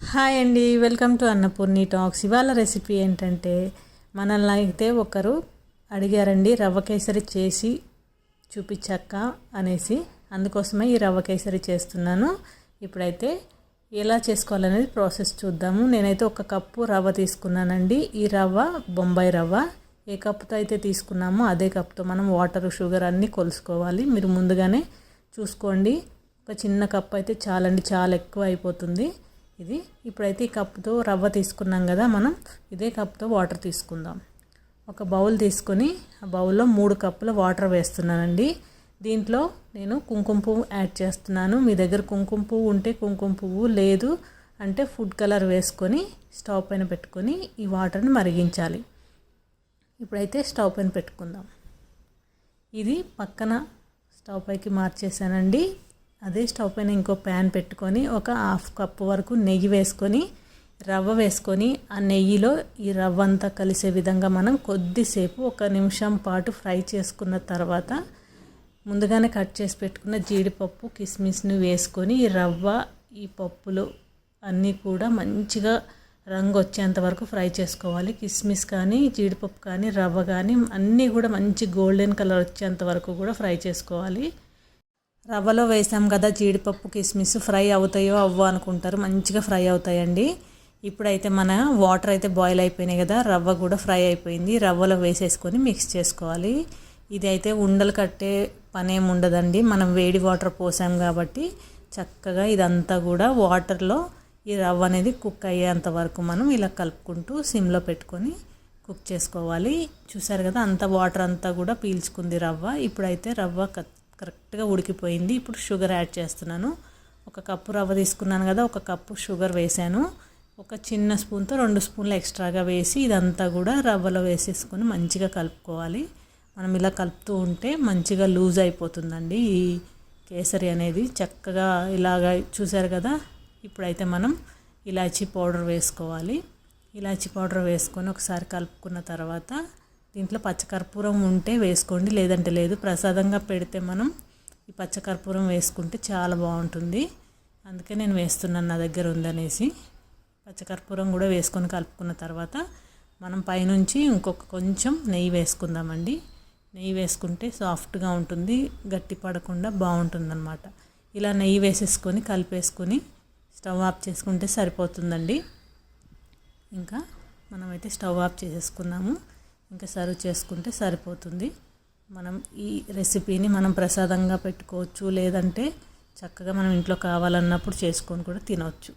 Hi అండి welcome to Annapurni talks. ఇవాళ recipe ఏంటంటే మనల్ని అయితే ఒకరు అడిగారండి రవ్వ కేసరి చేసి చూపించక్క అనేసి. అందుకోసమే ఈ రవ్వ కేసరి చేస్తున్నాను. ఇప్పుడైతే ఎలా చేసుకోవాలనేది ప్రాసెస్ చూద్దాము. నేనైతే ఒక కప్పు రవ్వ తీసుకున్నానండి. ఈ రవ్వ బొంబాయి రవ్వ. ఏ కప్పుతో అయితే తీసుకున్నామో అదే కప్పుతో మనం వాటర్ షుగర్ అన్నీ కొలుసుకోవాలి. మీరు ముందుగానే చూసుకోండి. ఒక చిన్న కప్పు అయితే చాలండి చాలా ఎక్కువ అయిపోతుంది. ఇది ఇప్పుడైతే ఈ కప్పుతో రవ్వ తీసుకున్నాం కదా మనం ఇదే కప్తో వాటర్ తీసుకుందాం. ఒక బౌల్ తీసుకొని ఆ బౌల్లో మూడు కప్పుల వాటర్ వేస్తున్నానండి. దీంట్లో నేను కుంకుమ పువ్వు యాడ్ చేస్తున్నాను. మీ దగ్గర కుంకుమ పువ్వు ఉంటే కుంకుమ పువ్వు లేదు అంటే ఫుడ్ కలర్ వేసుకొని స్టవ్ పైన పెట్టుకొని ఈ వాటర్ని మరిగించాలి. ఇప్పుడైతే స్టవ్ పైన పెట్టుకుందాం. ఇది పక్కన స్టవ్ పైకి మార్చేసానండి అదే స్టవ్ పైన ఇంకో ప్యాన్ పెట్టుకొని ఒక హాఫ్ కప్ వరకు నెయ్యి వేసుకొని రవ్వ వేసుకొని ఆ నెయ్యిలో ఈ రవ్వ అంతా కలిసే విధంగా మనం కొద్దిసేపు ఒక నిమిషం పాటు ఫ్రై చేసుకున్న తర్వాత ముందుగానే కట్ చేసి పెట్టుకున్న జీడిపప్పు కిస్మిస్ని వేసుకొని ఈ రవ్వ ఈ పప్పులు అన్నీ కూడా మంచిగా రంగు వచ్చేంత వరకు ఫ్రై చేసుకోవాలి. కిస్మిస్ కానీ జీడిపప్పు కానీ రవ్వ కానీ అన్నీ కూడా మంచి గోల్డెన్ కలర్ వచ్చేంత వరకు కూడా ఫ్రై చేసుకోవాలి. రవ్వలో వేసాం కదా జీడిపప్పు కిస్మిస్ ఫ్రై అవుతాయో అవ్వ అనుకుంటారు. మంచిగా ఫ్రై అవుతాయండి. ఇప్పుడైతే మన వాటర్ అయితే బాయిల్ అయిపోయినాయి కదా రవ్వ కూడా ఫ్రై అయిపోయింది. రవ్వలో వేసేసుకొని మిక్స్ చేసుకోవాలి. ఇది అయితే ఉండలు కట్టే పనేం ఉండదండి. మనం వేడి వాటర్ పోసాం కాబట్టి చక్కగా ఇదంతా కూడా వాటర్లో ఈ రవ్వ అనేది కుక్ అయ్యేంత వరకు మనం ఇలా కలుపుకుంటూ సిమ్లో పెట్టుకొని కుక్ చేసుకోవాలి. చూసారు కదా అంత వాటర్ అంతా కూడా పీల్చుకుంది రవ్వ. ఇప్పుడైతే రవ్వ కరెక్ట్గా ఉడికిపోయింది. ఇప్పుడు షుగర్ యాడ్ చేస్తున్నాను. ఒక కప్పు రవ్వ తీసుకున్నాను కదా ఒక కప్పు షుగర్ వేసాను. ఒక చిన్న స్పూన్తో రెండు స్పూన్లు ఎక్స్ట్రాగా వేసి ఇదంతా కూడా రవ్వలో వేసేసుకొని మంచిగా కలుపుకోవాలి. మనం ఇలా కలుపుతూ ఉంటే మంచిగా లూజ్ అయిపోతుందండి. ఈ కేసరి అనేది చక్కగా ఇలాగ చూసారు కదా ఇప్పుడైతే మనం ఇలాచీ పౌడర్ వేసుకోవాలి. ఇలాచీ పౌడర్ వేసుకొని ఒకసారి కలుపుకున్న తర్వాత దీంట్లో పచ్చకర్పూరం ఉంటే వేసుకోండి లేదంటే లేదు. ప్రసాదంగా పెడితే మనం ఈ పచ్చకర్పూరం వేసుకుంటే చాలా బాగుంటుంది. అందుకే నేను వేస్తున్నాను నా దగ్గర ఉందనేసి. పచ్చకర్పూరం కూడా వేసుకొని కలుపుకున్న తర్వాత మనం పైనుంచి ఇంకొక కొంచెం నెయ్యి వేసుకుందామండి. నెయ్యి వేసుకుంటే సాఫ్ట్గా ఉంటుంది గట్టి పడకుండా బాగుంటుందన్నమాట. ఇలా నెయ్యి వేసేసుకొని కలిపేసుకొని స్టవ్ ఆఫ్ చేసుకుంటే సరిపోతుందండి. ఇంకా మనమైతే స్టవ్ ఆఫ్ చేసేసుకున్నాము. ఇంకా సర్వ్ చేసుకుంటే సరిపోతుంది. మనం ఈ రెసిపీని మనం ప్రసాదంగా పెట్టుకోవచ్చు లేదంటే చక్కగా మనం ఇంట్లో కావాలన్నప్పుడు చేసుకొని కూడా తినవచ్చు